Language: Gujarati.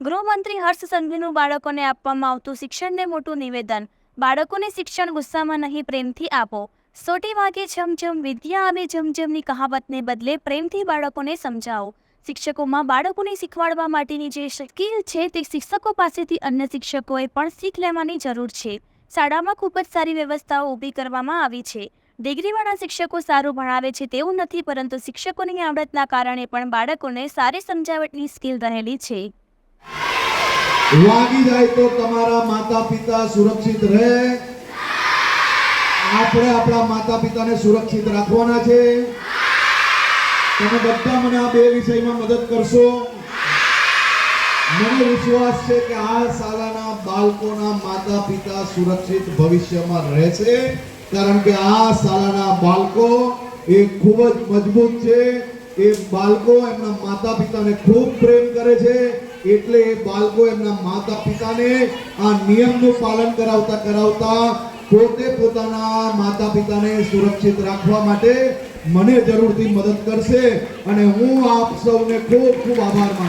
ગૃહમંત્રી હર્ષ સંઘવીનું બાળકોને આપવામાં આવતું શિક્ષણને મોટું નિવેદન. બાળકોને શિક્ષણ ગુસ્સામાં નહીં, પ્રેમથી આપો. સોટી વાગે છમછમ વિદ્યા આવે ઝમઝમની કહાવતને બદલે પ્રેમથી બાળકોને સમજાવો. શિક્ષકોમાં બાળકોને શીખવાડવા માટેની જે સ્કિલ છે તે શિક્ષકો પાસેથી અન્ય શિક્ષકોએ પણ શીખ લેવાની જરૂર છે. શાળામાં ખૂબ જ સારી વ્યવસ્થાઓ ઊભી કરવામાં આવી છે. ડિગ્રીવાળા શિક્ષકો સારું ભણાવે છે તેવું નથી, પરંતુ શિક્ષકોની આવડતના કારણે પણ બાળકોને સારી સમજાવટની સ્કિલ રહેલી છે. વાગી જાય તો તમારા માતા પિતા સુરક્ષિત રહે. આપણે આપણા માતા પિતાને સુરક્ષિત રાખવાના છે. તમે બધા મને આ બે વિષયમાં મદદ કરશો. મને વિશ્વાસ છે કે આ શાળાના બાળકોના માતા પિતા સુરક્ષિત ભવિષ્યમાં રહેશે. કારણ કે આ શાળાના બાળકો એ ખૂબ જ મજબૂત છે. એ બાળકો એમના માતા પિતાને ખૂબ પ્રેમ કરે છે. એટલે એ બાળકો એમના માતા પિતાને આ નિયમનું પાલન કરાવતા કરાવતા પોતે પોતાના માતા પિતાને સુરક્ષિત રાખવા માટે મને જરૂરથી મદદ કરશે. અને હું આપ સૌને ખૂબ ખૂબ આભાર માનું